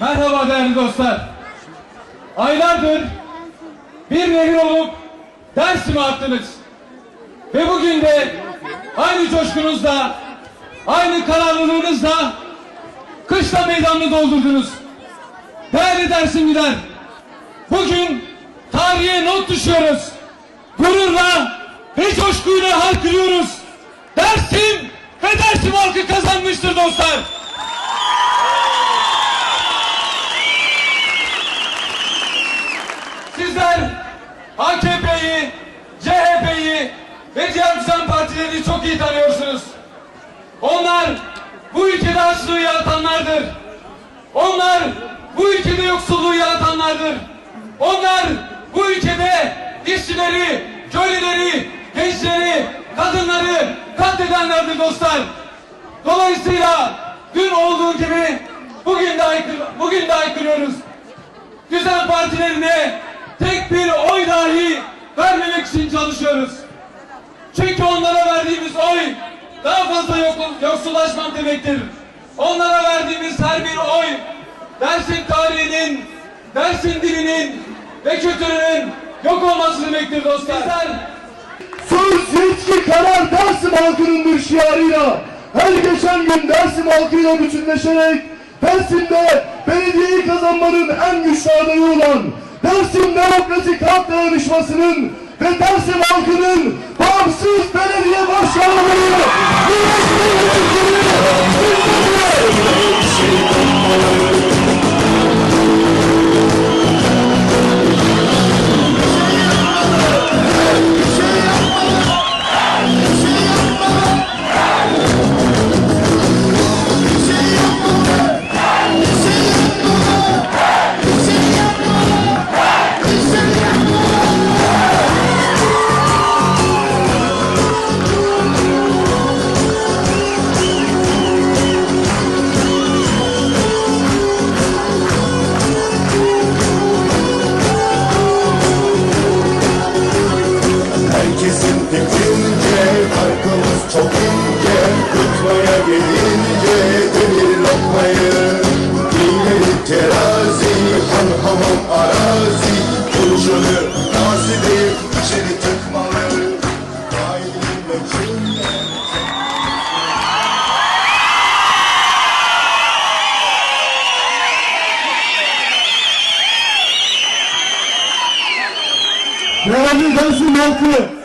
Merhaba değerli dostlar. Aylardır bir nehir olup Dersim'e attınız. Ve bugün de aynı coşkunuzla, aynı kararlılığınızla kışla meydanını doldurdunuz. Değerli Dersimliler, bugün tarihe not düşüyoruz. Gururla ve coşkuyla haykırıyoruz. Dersim ve Dersim halkı kazanmıştır dostlar. Sizler AKP'yi, CHP'yi ve diğer düzen partilerini çok iyi tanıyorsunuz. Onlar bu ülkede açlığı yaratanlardır. Onlar bu ülkede yoksulluğu yaratanlardır. Onlar bu ülkede işçileri, köleleri, gençleri, kadınları katledenlerdir dostlar. Dolayısıyla dün olduğu gibi bugün de aykır, bugün de aykırıyoruz düzen partilerine tek bir oy dahi vermemek için çalışıyoruz. Çünkü onlara verdiğimiz oy daha fazla yok, yoksullaşmak demektir. Onlara verdiğimiz her bir oy dersin tarihinin, dersin dilinin ve kültürünün yok olması demektir dostlar. Bizler Söz, yetki, karar Dersim halkınındır şiarıyla. Her geçen gün Dersim halkıyla bütünleşerek Dersim'de belediyeyi kazanmanın en güçlü adayı olan Dersim Demokratik Halk Dayanışması'nın ve Dersim halkının bağımsız belediye başkanlığı. Herkesin halkı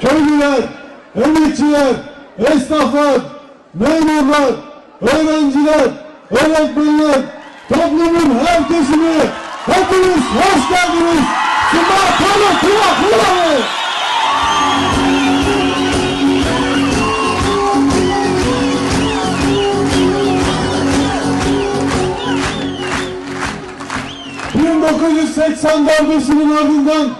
köylüler, emekçiler, esnaflar, memurlar, öğrenciler, öğretmenler, toplumun her kesimi hepiniz hoş geldiniz. Sıma kula kula kula. ...1980 darbesinin ardından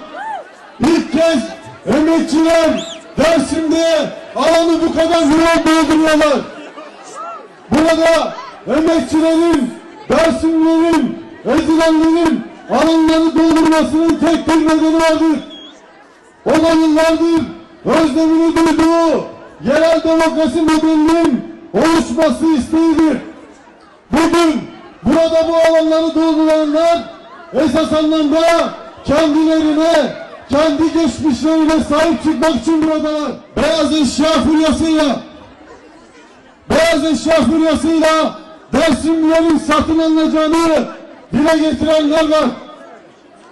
İlk kez emekçiler Dersim'de alanı bu kadar yoğun dolduruyorlar. Burada emekçilerin, Dersimlilerin, ezilenlerin alanları doldurmasının tek bir nedeni vardır. O da yıllardır özlemini duyduğu yerel demokrasi modelinin oluşması isteğidir. Bugün burada bu alanları dolduranlar esas anlamda kendilerine, kendi geçmişlerine sahip çıkmak için buradalar. Beyaz eşya furyasıyla, beyaz eşya furyasıyla Dersimlilerin satın alınacağını dile getirenler var.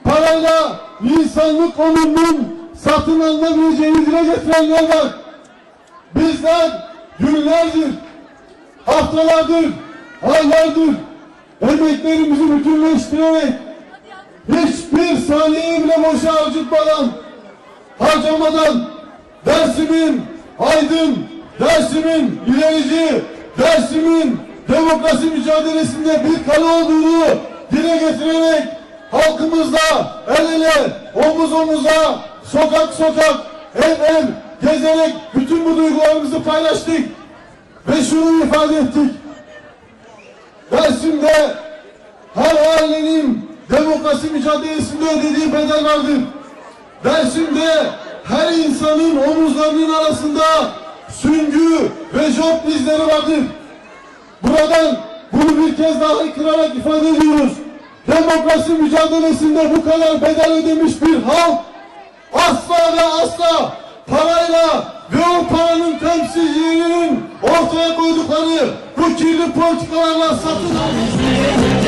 Parayla insanlık onurunun satın alınabileceğini dile getirenler var. Bizler günlerdir, haftalardır, aylardır emeklerimizi bütünleştirerek hiçbir saniye bile boşa harcıtmadan, harcamadan Dersim'in aydın, Dersim'in ilerici, Dersim'in demokrasi mücadelesinde bir kale olduğunu dile getirerek halkımızla el ele, omuz omuza, sokak sokak, ev ev gezerek bütün bu duygularımızı paylaştık. Ve şunu ifade ettik. Dersim'de her ailenin demokrasi mücadelesinde ödediği bedel vardır. Dersim'de her insanın omuzlarının arasında süngü ve job izleri vardır. Buradan bunu bir kez daha haykırarak ifade ediyoruz. Demokrasi mücadelesinde bu kadar bedel ödemiş bir halk asla ve asla parayla ve o paranın temsilcilerinin ortaya koydukları bu kirli politikalarla satın bizim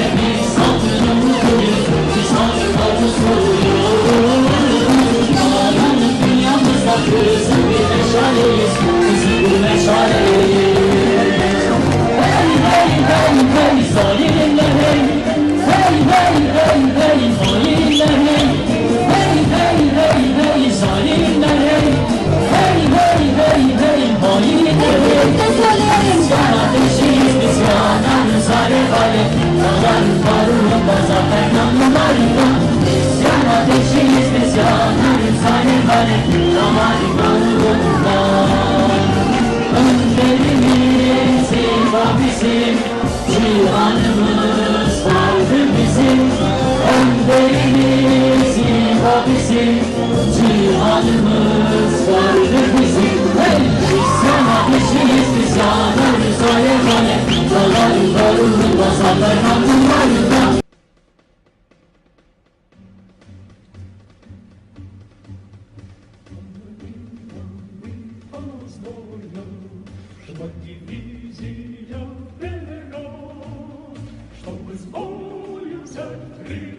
Oh, you Williams,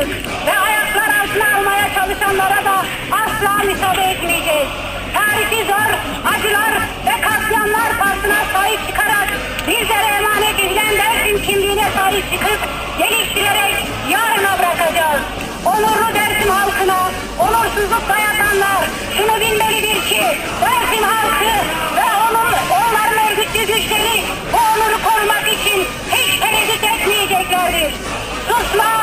bulmadık ve ayaklar altına almaya çalışanlara da asla müsaade etmeyeceğiz. Tarihi zor, acılar ve katliamlar pahasına sahip çıkarak bizlere emanet edilen Dersim kimliğine sahip çıkıp geliştirerek yarına bırakacağız. Onurlu Dersim halkına onursuzluk dayatanlar şunu bilmelidir ki Dersim halkı ve onun, onların örgütlü güçleri bu onuru korumak için hiç tereddüt etmeyeceklerdir. Susma,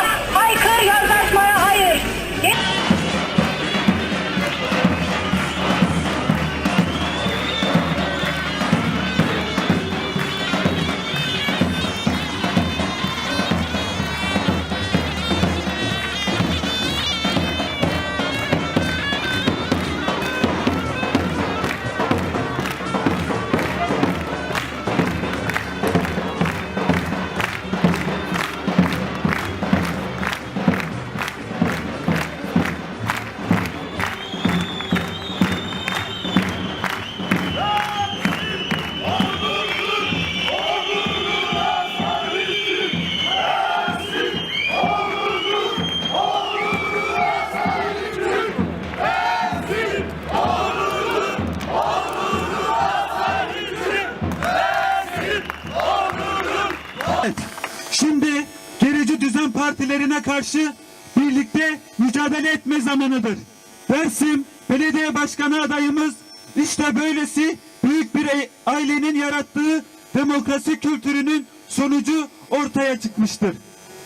partilerine karşı birlikte mücadele etme zamanıdır. Dersim Belediye Başkanı adayımız işte böylesi büyük bir ailenin yarattığı demokrasi kültürünün sonucu ortaya çıkmıştır.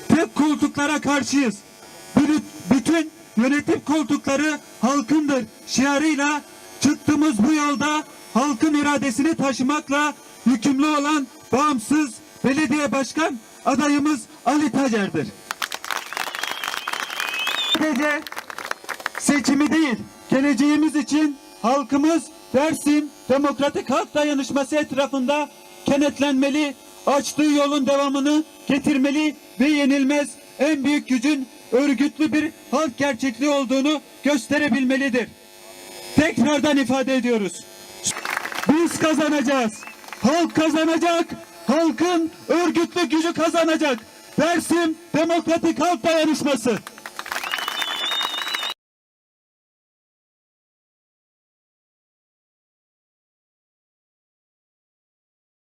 Tek koltuklara karşıyız. Bütün yönetim koltukları halkındır şiarıyla çıktığımız bu yolda halkın iradesini taşımakla yükümlü olan bağımsız belediye başkan adayımız Ali Tacer'dir. Sadece seçimi değil, geleceğimiz için halkımız Dersim Demokratik Halk Dayanışması etrafında kenetlenmeli, açtığı yolun devamını getirmeli ve yenilmez en büyük gücün örgütlü bir halk gerçekliği olduğunu gösterebilmelidir. Tekrardan ifade ediyoruz. Biz kazanacağız. Halk kazanacak. Halkın örgütlü gücü kazanacak. Dersim Demokratik Halk Dayanışması.